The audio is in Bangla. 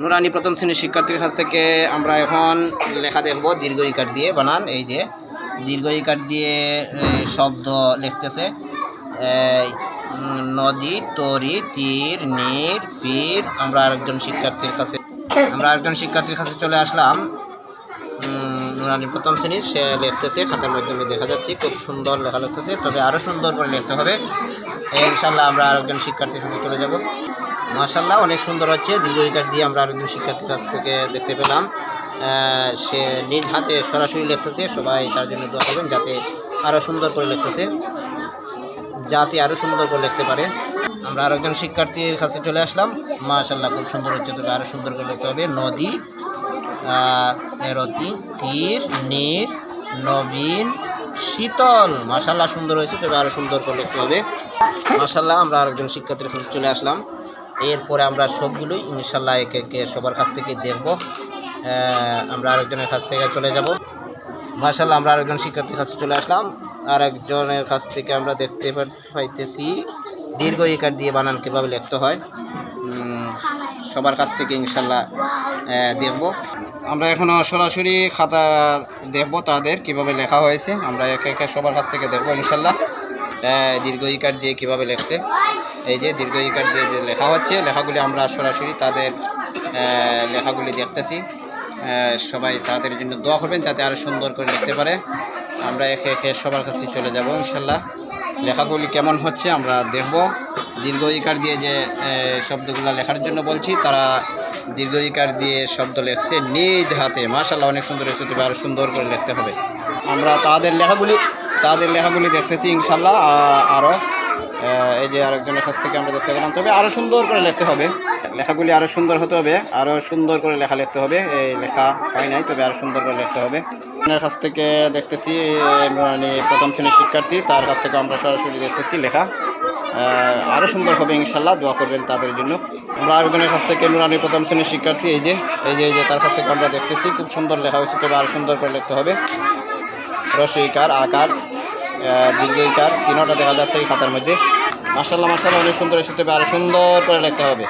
নুরানি প্রথম শ্রেণির শিক্ষার্থীর কাছ থেকে আমরা এখন লেখা দেখব, দীর্ঘ ইকার দিয়ে বানান, এই যে। দীর্ঘ ইকার দিয়ে শব্দ লিখতেছে। নদী, তরি, তীর, নীর, পীর, আমরা আরেকজন শিক্ষার্থীর কাছে আমরা আরেকজন শিক্ষার্থীর কাছে চলে আসলাম। নুরানি প্রথম শ্রেণির সে লিখতেছে, খাতার মাধ্যমে দেখা যাচ্ছে, খুব সুন্দর লেখা লিখতেছে, তবে আরও সুন্দর করে লিখতে হবে। ইনশাল্লাহ আমরা আরেকজন শিক্ষার্থীর কাছে চলে যাব। মাশাল্লাহ অনেক সুন্দর হচ্ছে। দীর্ঘ ইকার দিয়ে আমরা আরেকজন শিক্ষার্থীর কাছ থেকে দেখতে পেলাম। সে নিজ হাতে সরাসরি লিখতেছে, সবাই তার জন্য দোয়া করবেন যাতে আরও সুন্দর করে লিখতেছে। যাতে আরও সুন্দর করে লিখতে পারে। আমরা আরেকজন শিক্ষার্থীর কাছে চলে আসলাম। মাশাল্লাহ খুব সুন্দর হচ্ছে তবে আরও সুন্দর করে লিখতে হবে। নদী এরতি, তীর, নীর, নবীন, শীতল। মাশাল্লাহ সুন্দর হয়েছে, তবে আরও সুন্দর করে লিখতে হবে। মাশাল্লাহ আমরা আরেকজন শিক্ষার্থীর কাছে চলে আসলাম। এরপরে আমরা সবগুলোই ইনশাল্লাহ একে একে সবার কাছ থেকে দেখব। আমরা আরেকজনের কাছ থেকে চলে যাব। মাশাল্লাহ আমরা আরেকজন শিক্ষার্থীর কাছে চলে আসলাম। আরেকজনের কাছ থেকে আমরা দেখতে পাইতেছি দীর্ঘ ইকার দিয়ে বানান কীভাবে লিখতে হয়। সবার কাছ থেকে ইনশাল্লাহ দেখব। আমরা এখনও সরাসরি খাতা দেখব তাদের কীভাবে লেখা হয়েছে। আমরা একে একে সবার কাছ থেকে দেখব ইনশাল্লাহ দীর্ঘ ইকার দিয়ে কীভাবে লেখছে। এই যে দীর্ঘ ইকার দিয়ে যে লেখা হচ্ছে, লেখাগুলি আমরা সরাসরি তাদের লেখাগুলি দেখতেছি। সবাই তাদের জন্য দোয়া করবেন যাতে আরও সুন্দর করে লিখতে পারে। আমরা একে একে সবার কাছে চলে যাব, ইনশাল্লাহ। লেখাগুলি কেমন হচ্ছে আমরা দেখব। দীর্ঘ ইকার দিয়ে যে শব্দগুলো লেখার জন্য বলছি, তারা দীর্ঘ ইকার দিয়ে শব্দ লেখছে নিজ হাতে। মাশাল্লাহ অনেক সুন্দর হয়েছে, তবে আরও সুন্দর করে লিখতে হবে। আমরা তাদের লেখাগুলি তাদের লেখাগুলি দেখতেছি, ইনশাল্লাহ আরও এই যে আরেকজনের কাছ থেকে আমরা দেখতে পেলাম। তবে আরও সুন্দর করে লিখতে হবে। লেখাগুলি আরও সুন্দর হতে হবে। আরও সুন্দর করে লেখা লিখতে হবে। এই লেখা হয় নাই, তবে আরও সুন্দর করে লিখতে হবে। আপনার কাছ থেকে দেখতেছি মানে প্রথম শ্রেণির শিক্ষার্থী, তার কাছ থেকে আমরা সরাসরি দেখতেছি লেখা। আরও সুন্দর হবে ইনশাল্লাহ দোয়া করবেন তাদের জন্য। আমরা আরেকজনের কাছ থেকে নুরানি প্রথম শ্রেণির শিক্ষার্থী, এই যে এই যে এই যে, তার কাছ থেকে আমরা দেখতেছি, খুব সুন্দর লেখা হয়েছে, তবে আরও সুন্দর করে লিখতে হবে। রসিকার, আকার। আহ, কার তিনটা দেখা যাচ্ছে এই খাতার মধ্যে। মার্শাল্লাহ মার্শাল্লাহ অনেক সুন্দর এসে আরও সুন্দর করে লিখতে হবে।